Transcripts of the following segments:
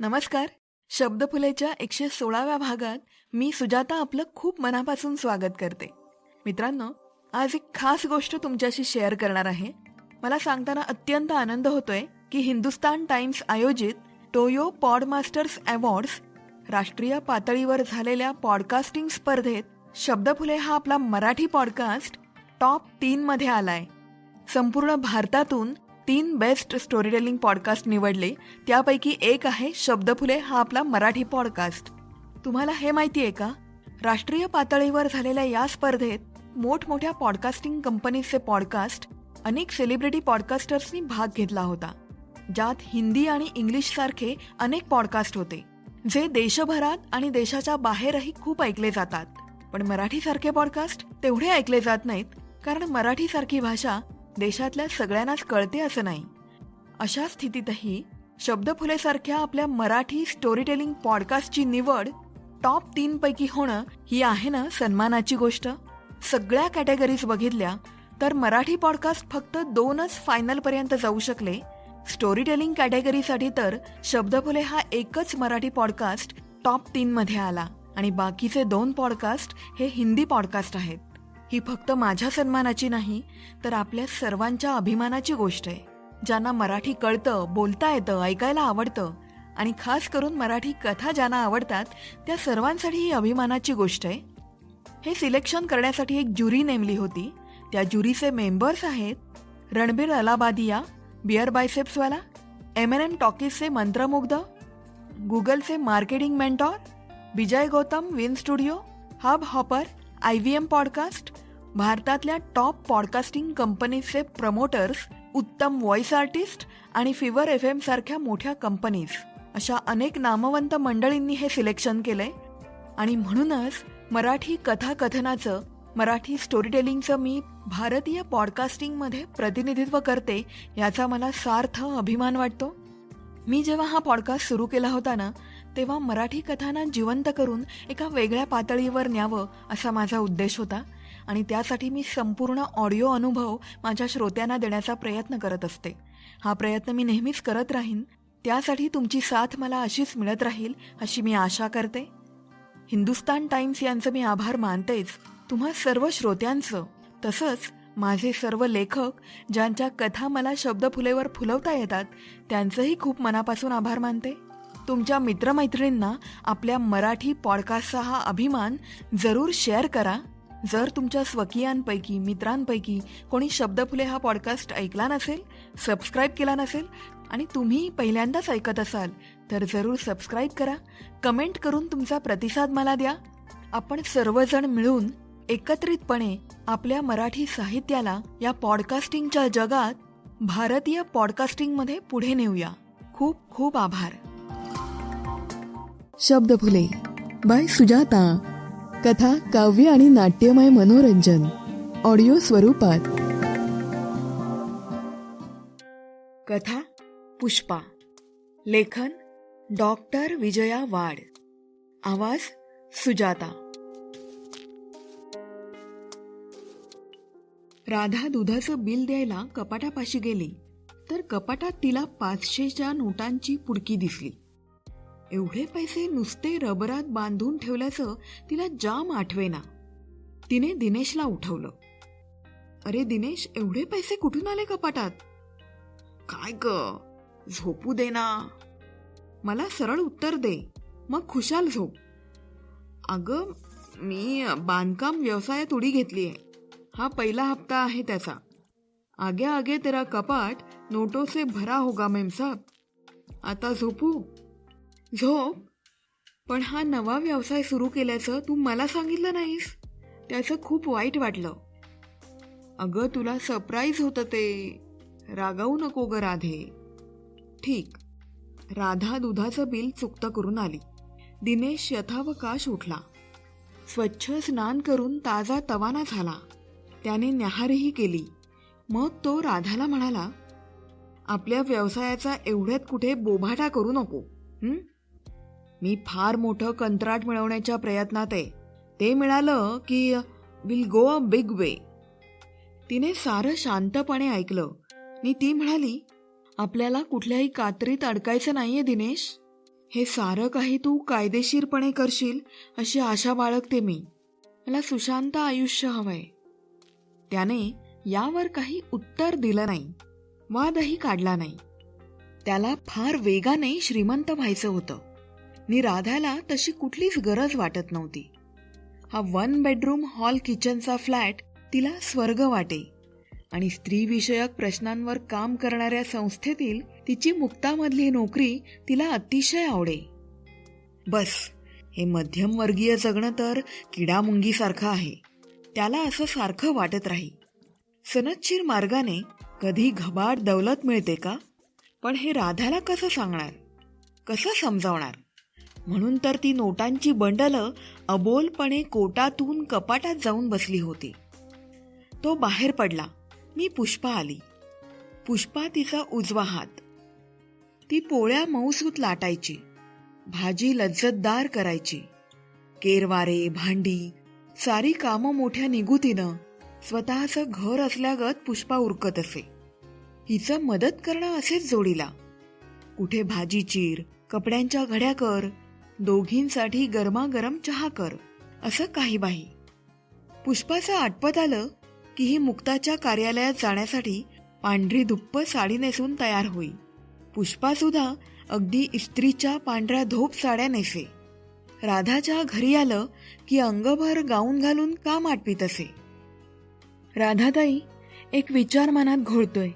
नमस्कार. शब्दफुलेच्या एकशे सोळाव्या भागात मी सुजाता आपलं खूप मनापासून स्वागत करते. मित्रांनो आज एक खास गोष्ट तुमच्याशी शेअर करणार आहे. मला सांगताना अत्यंत आनंद होतोय की हिंदुस्तान टाइम्स आयोजित टोयो पॉडमास्टर्स अवॉर्ड्स राष्ट्रीय पातळीवर झालेल्या पॉडकास्टिंग स्पर्धेत शब्दफुले हा आपला मराठी पॉडकास्ट टॉप तीन मध्ये आलाय. संपूर्ण भारतातून तीन बेस्ट स्टोरी टेलिंग पॉडकास्ट निवडले. त्यापैकी एक आहे शब्दफुले हा आपला मराठी पॉडकास्ट तुम्हाला हे माहिती आहे का? राष्ट्रीय पातळीवर झालेल्या या स्पर्धेत मोठमोठ्या पॉडकास्टिंग कंपनीजचे पॉडकास्ट अनेक सेलिब्रिटी पॉडकास्टर्सनी भाग घेतला होता. ज्यात हिंदी आणि इंग्लिश सारखे अनेक पॉडकास्ट होते जे देशभरात आणि देशाच्या बाहेरही खूप ऐकले जातात. पण मराठीसारखे पॉडकास्ट तेवढे ऐकले जात नाहीत कारण मराठीसारखी भाषा देशातल्या सगळ्यांनाच कळते असं नाही. अशा स्थितीतही शब्दफुलेसारख्या आपल्या मराठी स्टोरी टेलिंग पॉडकास्टची निवड टॉप तीन पैकी होणं ही आहे ना सन्मानाची गोष्ट? सगळ्या कॅटेगरीज बघितल्या तर मराठी पॉडकास्ट फक्त दोनच फायनलपर्यंत जाऊ शकले. स्टोरी टेलिंग कॅटेगरीसाठी तर शब्दफुले हा एकच मराठी पॉडकास्ट टॉप तीन मध्ये आला आणि बाकीचे दोन पॉडकास्ट हे हिंदी पॉडकास्ट आहेत. ही फक्त माझ्या सन्मानाची नाही तर आपल्या सर्वांच्या अभिमानाची गोष्ट आहे. ज्यांना मराठी कळतं बोलता येतं ऐकायला आवडतं आणि खास करून मराठी कथा ज्यांना आवडतात त्या सर्वांसाठी ही अभिमानाची गोष्ट आहे. हे सिलेक्शन करण्यासाठी एक ज्युरी नेमली होती. त्या ज्युरीचे मेंबर्स आहेत रणबीर अलाबादिया बिअर बायसेप्सवाला एम एन एम टॉकीजचे मंत्रमुग्ध गुगलचे marketing mentor Vijay Gautam Win Studio Hubhopper IVM podcast भारतातल्या टॉप पॉडकास्टिंग कंपनीजचे प्रमोटर्स उत्तम व्हॉइस आर्टिस्ट आणि फिवर एफ एम सारख्या मोठ्या कंपनीज अशा अनेक नामवंत मंडळींनी हे सिलेक्शन केलंय आणि म्हणूनच मराठी कथाकथनाचं मराठी स्टोरी टेलिंगचं मी भारतीय पॉडकास्टिंगमध्ये प्रतिनिधित्व करते याचा मला सार्थ अभिमान वाटतो. मी जेव्हा हा पॉडकास्ट सुरू केला होता ना तेव्हा मराठी कथांना जिवंत करून एका वेगळ्या पातळीवर न्यावं असा माझा उद्देश होता. आणि त्यासाठी मी संपूर्ण ऑडिओ अनुभव माझ्या श्रोत्यांना देण्याचा प्रयत्न करत असते. हा प्रयत्न मी नेहमीच करत राहीन. त्यासाठी तुमची साथ मला अशीच मिळत राहील अशी मी आशा करते. हिंदुस्तान टाइम्स यांचं मी आभार मानतेच. तुम्हा सर्व श्रोत्यांचं. तसंच माझे सर्व लेखक ज्यांच्या कथा मला शब्दफुलेवर फुलवता येतात त्यांचंही खूप मनापासून आभार मानते. तुमच्या मित्रमैत्रिणींना आपल्या मराठी पॉडकास्टचा हा अभिमान जरूर शेअर करा. जर तुमच्या स्वकीयांपैकी मित्रांपैकी कोणी शब्दफुले हा पॉडकास्ट ऐकला नसेल सबस्क्राईब केला नसेल आणि तुम्ही पहिल्यांदाच ऐकत असाल तर जरूर सबस्क्राईब करा. कमेंट करून तुमचा प्रतिसाद मला द्या. आपण सर्वजण मिळून एकत्रितपणे आपल्या मराठी साहित्याला या पॉडकास्टिंगच्या जगात भारतीय पॉडकास्टिंगमध्ये पुढे नेऊया. खूप खूप आभार. शब्द फुले बाय सुजाता. कथा काव्य आणि नाट्यमय मनोरंजन. ऑडिओ स्वरूपात. कथा पुष्पा. लेखन डॉक्टर विजया वाड. आवाज सुजाता. राधा दुधाचं बिल द्यायला कपाटापाशी गेली तर कपाटात तिला पाचशेच्या नोटांची पुडकी दिसली. एवढे पैसे नुसते रबरात बांधून ठेवल्याचं तिला जाम आठवेना. तिने दिनेशला उठवलं. अरे दिनेश एवढे पैसे कुठून आले कपाटात? काय ग? झोपू दे ना. मला सरळ उत्तर दे. मग खुशाल झोप. अगं मी बांधकाम व्यवसायात उडी आहे हा पहिला हप्ता आहे त्याचा. आगे आगे तेरा कपाट नोटो से भरा होगा मेम साहब आता झोपू. झोप पण हा नवा व्यवसाय सुरू केल्याचं तू मला सांगितलं नाहीस? त्याचं खूप वाईट वाटलं. अगं तुला सरप्राईज होतं ते. रागावू नको ग राधे. ठीक. राधा दुधाचं बिल चुकतं करून आली. दिनेश यथावकाश उठला. स्वच्छ स्नान करून ताजा तवाना झाला. त्याने न्याहारीही केली. मग तो राधाला म्हणाला आपल्या व्यवसायाचा एवढ्यात कुठे बोभाटा करू नको मी फार मोठं कंत्राट मिळवण्याच्या प्रयत्नात आहे. ते मिळालं की will go a big way. तिने सारं शांतपणे ऐकलं. आणि ती म्हणाली आपल्याला कुठल्याही कात्रीत अडकायचं नाहीये दिनेश. हे सारं काही तू कायदेशीरपणे करशील अशी आशा बाळगते मी. मला सुशांत आयुष्य हवंय. त्याने यावर काही उत्तर दिलं नाही. वादही काढला नाही. त्याला फार वेगाने श्रीमंत व्हायचं होतं. नि राधाला तशी कुठलीच गरज वाटत नव्हती. हा वन बेडरूम हॉल किचनचा फ्लॅट तिला स्वर्ग वाटे आणि स्त्रीविषयक प्रश्नांवर काम करणाऱ्या संस्थेतील तिची मुक्तामधली नोकरी तिला अतिशय आवडे. बस हे मध्यमवर्गीय जगणं तर किडामुंगीसारखं आहे. त्याला असं सारखं वाटत राही. सनदशीर मार्गाने कधी घबाड दौलत मिळते का? पण हे राधाला कसं सांगणार? कसं समजावणार? म्हणून तर ती नोटांची बंडलं अबोलपणे कोटातून कपाटात जाऊन बसली होती. तो बाहेर पडला. मी पुष्पा आली. पुष्पा तिचा उजवा हात. ती पोळ्या मऊसूत लाटायची. भाजी लज्जतदार करायची. केरवारे भांडी सारी कामं मोठ्या निगुतीनं स्वतःचं घर असल्यागत पुष्पा उरकत असे. हिचं मदत करणं असेच जोडीला. कुठे भाजी चीर कपड्यांच्या घड्या कर दोघींसाठी गरमागरम चहा कर असं काही बाही पुष्पाचं आटपत आलं की ही मुक्ताच्या कार्यालयात जाण्यासाठी पांढरी दुप्प साडी नेसून तयार होई. पुष्पा सुद्धा अगदी इस्त्रीच्या पांढऱ्या धोप साड्या नेसे. राधाच्या घरी आलं की अंगभर गाऊन घालून काम आटवीत असे. राधाताई एक विचार मनात घोळतोय.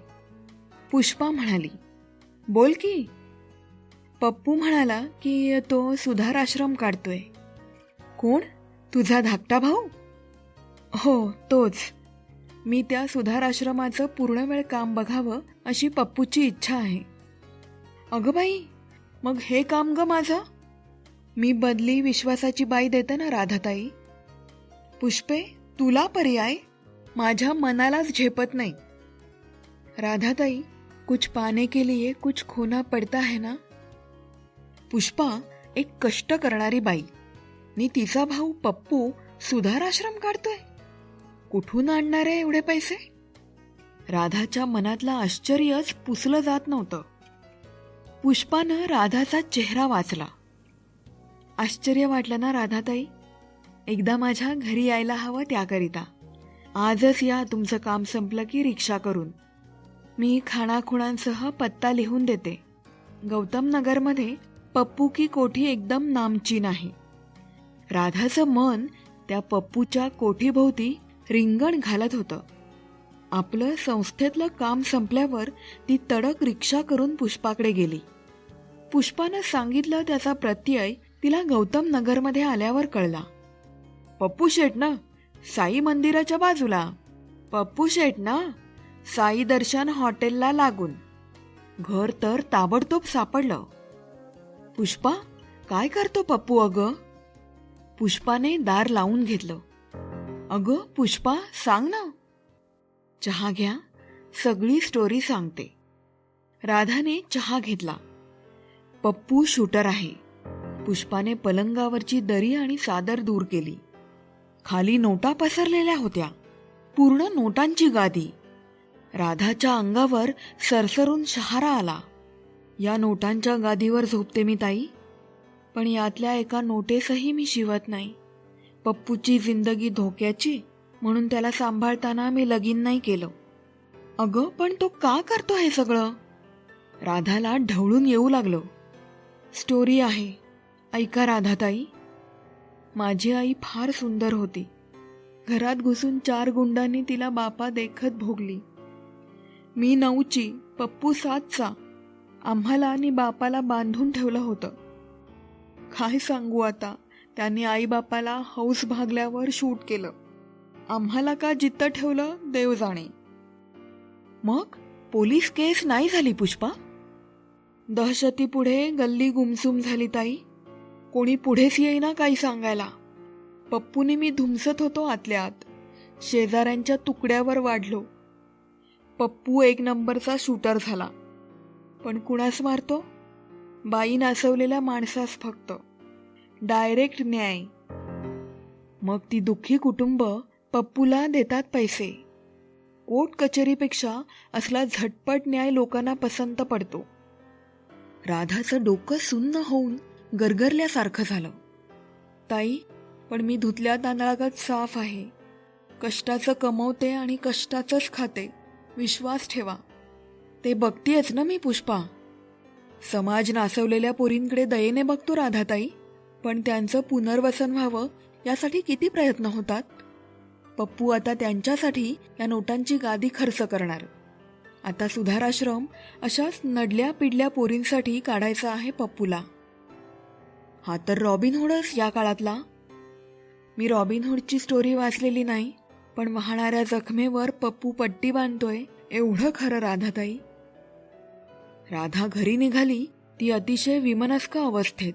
पुष्पा म्हणाली बोल की पप्पू म्हणाला की तो सुधार आश्रम काढतोय. कोण? तुझा धाकटा भाऊ? हो तोच. मी त्या सुधार आश्रमाचं पूर्ण वेळ काम बघावं अशी पप्पूची इच्छा आहे. अगं बाई मग हे काम ग माझं? मी बदली विश्वासाची बाई देते ना राधाताई. पुष्पे तुला पर्याय? माझ्या मनालाच झेपत नाही. राधाताई कुछ पाने के लिए कुछ खोना पडता है ना? पुष्पा एक कष्ट करणारी बाई. नि तिचा भाऊ पप्पू सुधार आश्रम काढतोय. कुठून आणणार आहे एवढे पैसे? राधाच्या मनातलं आश्चर्यच पुसलं जात नव्हतं. पुष्पानं राधाचा चेहरा वाचला. आश्चर्य वाटलं ना राधाताई? एकदा माझ्या घरी यायला हवं त्याकरिता. आजच या तुमचं काम संपलं की रिक्षा करून. मी खाणाखुणांसह पत्ता लिहून देते. गौतम नगरमध्ये पप्पू की कोठी एकदम नामचीन आहे. राधाचं मन त्या पप्पूच्या कोठीभोवती रिंगण घालत होतं. आपलं संस्थेतलं काम संपल्यावर ती तडक रिक्षा करून पुष्पाकडे गेली. पुष्पानं सांगितलं त्याचा प्रत्यय तिला गौतम नगरमध्ये आल्यावर कळला. पप्पू शेट ना साई मंदिराच्या बाजूला. पप्पू शेट ना साई दर्शन हॉटेलला लागून. घर तर ताबडतोब सापडलं. पुष्पा काय करतो पप्पू अगं? पुष्पाने दार लावून घेतलं. अगं पुष्पा सांग ना. चहा घ्या सगळी स्टोरी सांगते. राधाने चहा घेतला. पप्पू शूटर आहे. पुष्पाने पलंगावरची दरी आणि चादर दूर केली. खाली नोटा पसरलेल्या होत्या. पूर्ण नोटांची गादी. राधाच्या अंगावर सरसरून शहारा आला. या नोटांच्या गादीवर झोपते मी ताई. पण यातल्या एका नोटेसही मी शिवत नाही. पप्पूची जिंदगी धोक्याची म्हणून त्याला सांभाळताना मी लगीन नाही केलं. अगं पण तो का करतो हे सगळं? राधाला ढवळून येऊ लागलं. स्टोरी आहे. ऐका राधाताई. माझी आई फार सुंदर होती. घरात घुसून चार गुंडांनी तिला बापा देखत भोगली. मी नऊची पप्पू सातचा आम्हाला आणि बापाला बांधून ठेवलं होतं. काय सांगू आता? त्यांनी आईबापाला हौस भागल्यावर शूट केलं. आम्हाला का जित्त ठेवलं? देव जाणे. मग? पोलीस केस नाही झाली पुष्पा? दहशतीपुढे गल्ली गुमसुम झाली ताई. कोणी पुढेच येईना काही सांगायला. पप्पूने मी धुमसत होतो आतल्या आत शेजाऱ्यांच्या तुकड्यावर वाढलो. पप्पू एक नंबरचा शूटर झाला. पण कुणास मारतो? बाई नासवलेल्या माणसास फक्त. डायरेक्ट न्याय. मग ती दुःखी कुटुंब पप्पूला देतात पैसे. कोर्ट कचेरीपेक्षा असला झटपट न्याय लोकांना पसंत पडतो. राधाचं डोकं सुन्न होऊन गरगरल्यासारखं झालं. ताई पण मी धुतल्या तांदळागत साफ आहे. कष्टाचं कमवते आणि कष्टाचंच खाते. विश्वास ठेवा. ते बघतीयच ना मी पुष्पा. समाज नासवलेल्या पोरींकडे दयेने बघतो राधाताई पण त्यांचं पुनर्वसन व्हावं यासाठी किती प्रयत्न होतात? पप्पू आता त्यांच्यासाठी या नोटांची गादी खर्च करणार. आता सुधाराश्रम अशाच नडल्या पिडल्या पोरींसाठी काढायचा आहे पप्पूला. हा तर रॉबिन हुडच या काळातला. मी रॉबिन हुडची स्टोरी वाचलेली नाही पण वाहणाऱ्या जखमेवर पप्पू पट्टी बांधतोय एवढं खरं राधाताई. राधा घरी निघाली ती अतिशय विमनस्क अवस्थेत.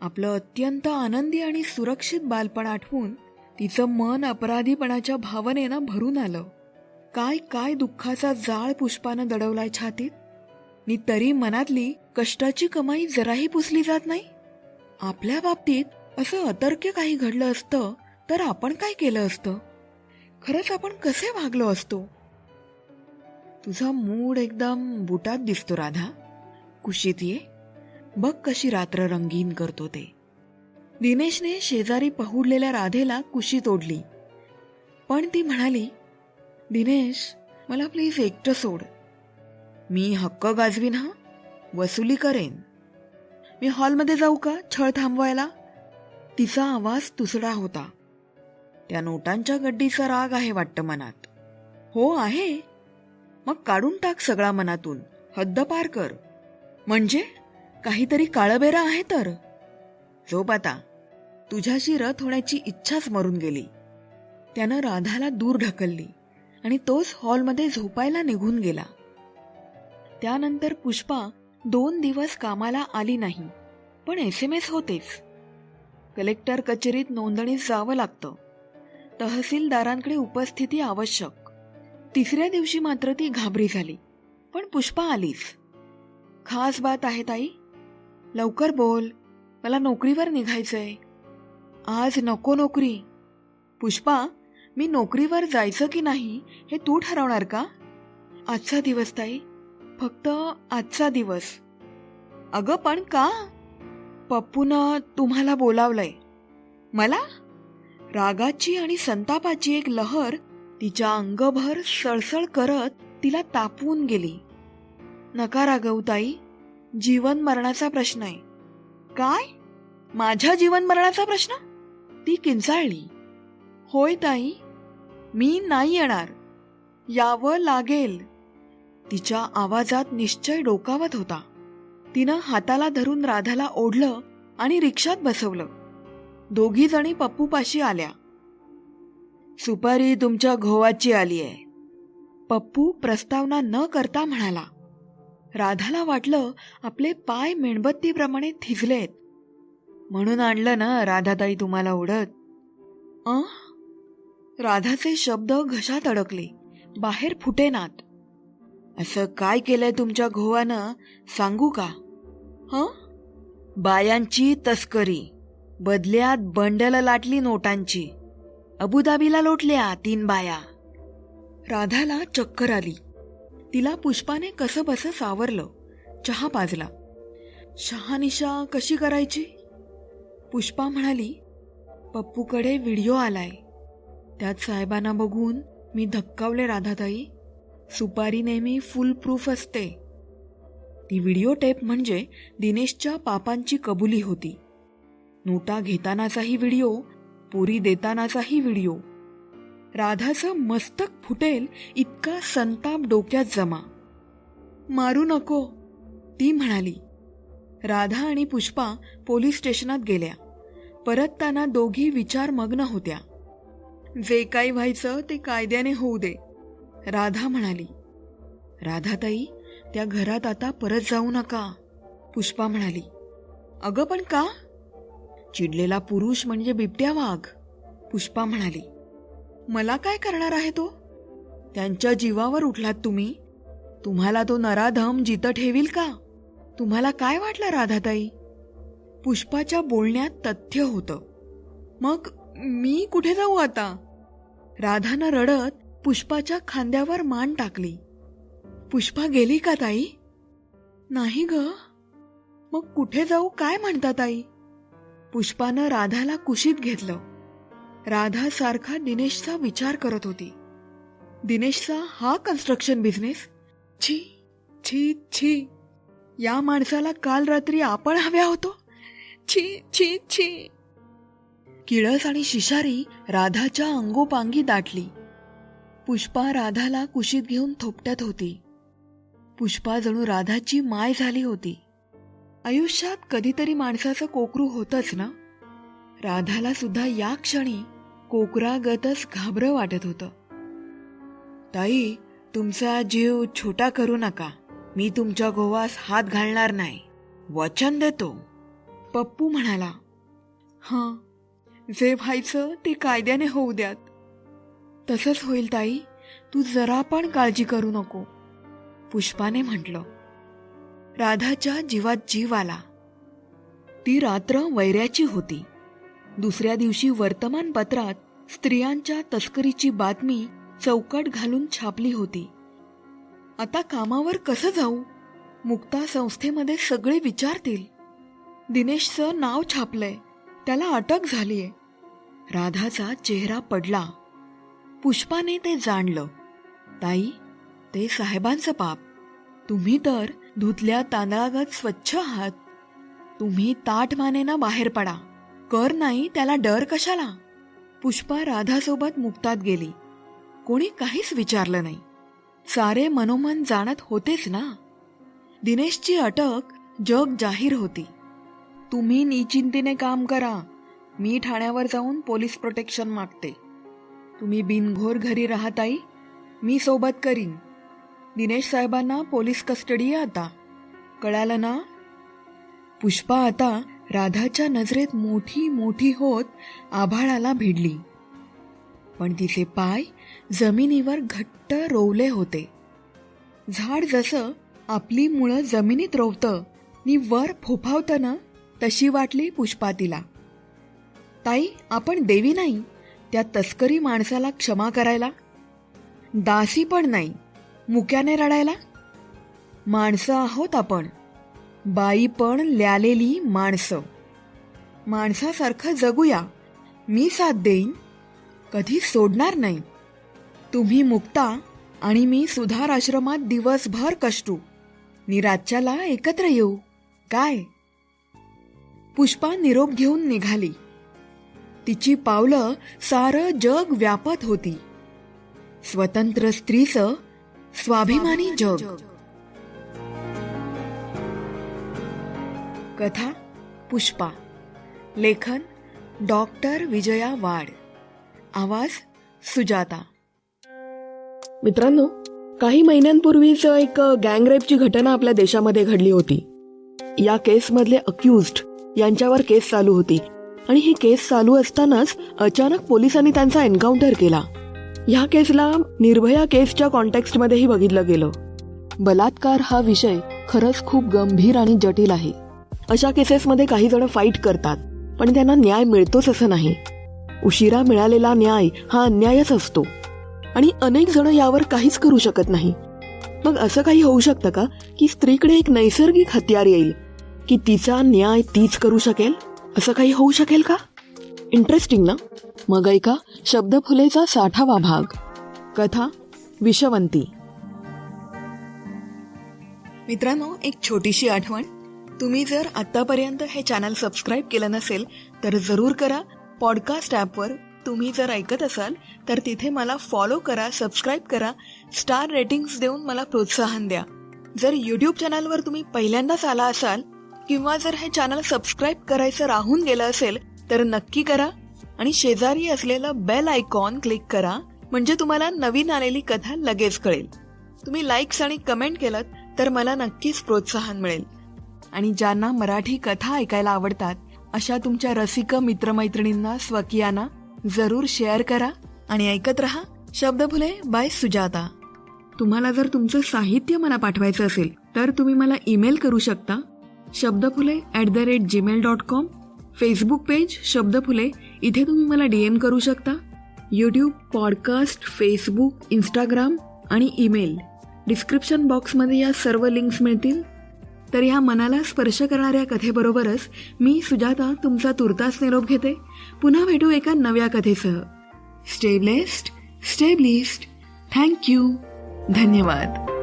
आपलं अत्यंत आनंदी आणि सुरक्षित बालपण आठवून तिचं मन अपराधीपणाच्या भावनेनं भरून आलं. काय काय दुःखाचा जाळ पुष्पानं दडवलाय छातीत? नि तरी मनातली कष्टाची कमाई जराही पुसली जात नाही? आपल्या बाबतीत असं अतर्क्य काही घडलं असतं तर आपण काय केलं असतं? खरंच आपण कसे वागलो असतो? तुझा मूड एकदम बुटात दिसतो राधा. कुशीत ये. बघ कशी रात्र रंगीन करतो ते. दिनेशने शेजारी पहुडलेल्या राधेला कुशी तोडली. पण ती म्हणाली दिनेश मला प्लीज एकटं सोड. मी हक्क गाजवीन हा? वसुली करेन. मी हॉलमध्ये जाऊ का? छळ थांबवायला? तिचा आवाज तुसडा होता. त्या नोटांच्या गड्डीचा राग आहे वाटतं मनात. हो आहे. मग काढून टाक सगळा मनातून. हद्दपार कर. म्हणजे? काहीतरी काळबेरा आहे तर. झोप आता. तुझ्याशी रथ होण्याची इच्छाच मरून गेली. त्यानं राधाला दूर ढकलली आणि तोच हॉलमध्ये झोपायला निघून गेला. त्यानंतर पुष्पा दोन दिवस कामाला आली नाही पण एस एम एस होतेच. कलेक्टर कचेरीत नोंदणीस जावं लागतं. तहसीलदारांकडे उपस्थिती आवश्यक. तिसऱ्या दिवशी मात्र ती घाबरी झाली. पण पुष्पा आलीच. खास बात आहे ताई. लवकर बोल. मला नोकरीवर निघायचंय. आज नको नोकरी. पुष्पा मी नोकरीवर जायचं की नाही हे तू ठरवणार का? आजचा दिवस ताई. फक्त आजचा दिवस. अगं पण का? पप्पूनं तुम्हाला बोलावलंय. मला? रागाची आणि संतापाची एक लहर तिच्या अंगभर सळसळ करत तिला तापवून गेली. नका रागवू ताई. जीवन मरणाचा प्रश्न आहे. काय? माझ्या जीवन मरणाचा प्रश्न? ती किंचाळली. होय ताई. मी नाही येणार. यावं लागेल. तिच्या आवाजात निश्चय डोकावत होता. तिनं हाताला धरून राधाला ओढलं आणि रिक्षात बसवलं. दोघी जणी पप्पूपाशी आल्या. सुपारी तुमच्या घोवाची आली आहे. पप्पू प्रस्तावना न करता म्हणाला राधाला वाटलं आपले पाय मेणबत्तीप्रमाणे थिजलेत. म्हणून आणलं ना राधाताई तुम्हाला ओढत अ? राधाचे शब्द घशात अडकले बाहेर फुटेनात असं काय केलंय तुमच्या घोवानं सांगू का? ह? बायांची तस्करी बदल्यात बंडल लाटली नोटांची. अबुधाबीला लोटल्या तीन बाया. राधाला चक्कर आली. तिला पुष्पाने कसं बसं सावरलं. चहा पाजला. शहानिशा कशी करायची? पुष्पा म्हणाली पप्पूकडे व्हिडिओ आलाय. त्यात साहेबांना बघून मी धक्कावले राधाताई. सुपारी नेहमी फुल प्रूफ असते. ती व्हिडिओ टेप म्हणजे दिनेशच्या पापांची कबुली होती. नोटा घेतानाचाही व्हिडिओ पोरी देतानाचाही व्हिडिओ. राधाचं मस्तक फुटेल इतका संताप डोक्यात जमा. मारू नको ती म्हणाली. राधा आणि पुष्पा पोलीस स्टेशनात गेल्या. परतताना दोघी विचारमग्न होत्या. जे काही व्हायचं ते कायद्याने होऊ दे राधा म्हणाली. राधाताई त्या घरात आता परत जाऊ नका पुष्पा म्हणाली. अगं पण का? चिडलेला पुरुष म्हणजे बिबट्या वाघ पुष्पा म्हणाली. मला काय करणार आहे तो? त्यांच्या जीवावर उठलात तुम्ही? तुम्हाला तो नराधम जिथं ठेवील का? तुम्हाला काय वाटलं राधाताई? पुष्पाच्या बोलण्यात तथ्य होतं. मग मी कुठे जाऊ आता? राधानं रडत पुष्पाच्या खांद्यावर मान टाकली. पुष्पा गेली का ताई? नाही ग. मग कुठे जाऊ? काय म्हणतात ताई? पुष्पानं राधाला कुशीत घेतलं. राधा सारखा दिनेशचा विचार करत होती. दिनेशचा हा कन्स्ट्रक्शन बिझनेस छी छी छी या माणसाला काल रात्री आपण हव्या होतो. छी छी छी. किळस आणि शिशारी राधाच्या अंगोपांगी दाटली. पुष्पा राधाला कुशीत घेऊन थोपट्यात होती. पुष्पा जणू राधाची माय झाली होती. आयुष्यात कधीतरी माणसाचं कोकरू होतच ना? राधाला सुद्धा या क्षणी कोकरागतच घाबरं वाटत होतं. ताई तुमचा जीव छोटा करू नका. मी तुमच्या गोवास हात घालणार नाही. वचन देतो. पप्पू म्हणाला हां जे व्हायचं ते कायद्याने होऊ द्यात. तसंच होईल ताई. तू जरा पण काळजी करू नको पुष्पाने म्हटलं. राधाच्या जीवात जीव आला. ती रात्र वैऱ्याची होती. दुसऱ्या दिवशी वर्तमानपत्रात स्त्रियांच्या तस्करीची बातमी चौकट घालून छापली होती. आता कामावर कसं जाऊ? मुक्ता संस्थेमध्ये सगळे विचारतील. दिनेशचं नाव छापलंय. त्याला अटक झालीये. राधाचा चेहरा पडला. पुष्पाने ते जाणलं. ताई ते साहेबांचं पाप. तुम्ही तर धुतल्या तांदळागत स्वच्छ आहात. तुम्ही ताट मानेना बाहेर पडा. कर नाही त्याला डर कशाला? पुष्पा राधासोबत मुक्तात गेली. कोणी काहीच विचारलं नाही. सारे मनोमन जाणत होतेच ना? दिनेशची अटक जग जाहीर होती. तुम्ही निचिंतीने काम करा. मी ठाण्यावर जाऊन पोलीस प्रोटेक्शन मागते. तुम्ही बिनघोर घरी राहताई मी सोबत करीन. दिनेश साहेबांना पोलीस कस्टडी आता. कळालं ना? पुष्पा आता राधाच्या नजरेत मोठी मोठी होत आभाळाला भिडली. पण तिचे पाय जमिनीवर घट्ट रोवले होते. झाड जसं आपली मुळं जमिनीत रोवतं नि वर फोफावतं ना तशी वाटली पुष्पा तिला. ताई आपण देवी नाही त्या तस्करी माणसाला क्षमा करायला? दासी पण नाही. मुक्याने रडायला? माणसं आहोत आपण. बाई पण ल्यालेली माणसं. माणसासारखं जगूया. मी साथ देईन. कधी सोडणार नाही. तुम्ही मुक्ता आणि मी सुधार आश्रमात दिवसभर कष्टू. निराच्याला एकत्र येऊ. काय? पुष्पा निरोप घेऊन निघाली. तिची पावलं सारं जग व्यापत होती. स्वतंत्र स्त्रीचं स्वाभिमानी जग. कथा पुष्पा. लेखन डॉक्टर विजया वाड. आवाज सुजाता. मित्रांनो काही महिन्यांपूर्वीच एक गँगरेपची घटना आपल्या देशामध्ये घडली होती. या केसमधले अक्युज्ड यांच्यावर केस चालू होती. आणि ही केस चालू असतानाच अचानक पोलिसांनी त्यांचा एन्काउंटर केला. ह्या केसला निर्भया केसच्या कॉन्टेक्स्टमध्येही बघितलं गेलं. बलात्कार हा विषय खरंच खूप गंभीर आणि जटिल आहे. अशा केसेसमध्ये काही जण फाईट करतात पण त्यांना न्याय मिळतोच असं नाही. उशिरा मिळालेला न्याय हा अन्यायच असतो. आणि अनेक जण यावर काहीच करू शकत नाही. मग असं काही होऊ शकतं का की स्त्रीकडे एक नैसर्गिक हत्यार येईल की तिचा न्याय तीच करू शकेल? असं काही होऊ शकेल का? इंटरेस्टिंग ना? मग ऐका शब्द फुलेचा साठावा भाग. कथा विषवंती. मित्रांनो एक छोटीशी आठवण. तुम्ही जर आतापर्यंत हे चॅनल सबस्क्राईब केलं नसेल तर जरूर करा. पॉडकास्ट ॲपवर तुम्ही जर ऐकत असाल तर तिथे मला फॉलो करा सबस्क्राईब करा. स्टार रेटिंग्स देऊन मला प्रोत्साहन द्या. जर यूट्यूब चॅनलवर तुम्ही पहिल्यांदाच आला असाल किंवा जर हे चॅनल सबस्क्राईब करायचं राहून गेलं असेल तर नक्की करा आणि शेजारी असलेलं बेल आयकॉन क्लिक करा म्हणजे तुम्हाला नवीन आलेली कथा लगेच कळेल. तुम्ही लाईक्स आणि कमेंट केलं तर मला नक्कीच प्रोत्साहन मिळेल. आणि ज्यांना मराठी कथा ऐकायला आवडतात अशा तुमच्या रसिक मित्रमैत्रिणींना स्वकीयांना जरूर शेअर करा आणि ऐकत रहा. शब्दफुले बाय सुजाता. तुम्हाला जर तुमचं साहित्य मला पाठवायचं असेल तर तुम्ही मला ईमेल करू शकता. Shabdaphule at the rate Gmail dot com Facebook page Shabdaphule इथे तुम्ही मला डी एम करू शकता. यूट्यूब पॉडकास्ट फेसबुक इंस्टाग्राम आणि ईमेल डिस्क्रिप्शन बॉक्समध्ये या सर्व लिंक्स मिळतील. तर ह्या मनाला स्पर्श करणाऱ्या कथेबरोबरच मी सुजाता तुमचा तुर्तास निरोप घेते. पुन्हा भेटू एका नव्या कथेसह. Stay blessed stay blessed thank you धन्यवाद.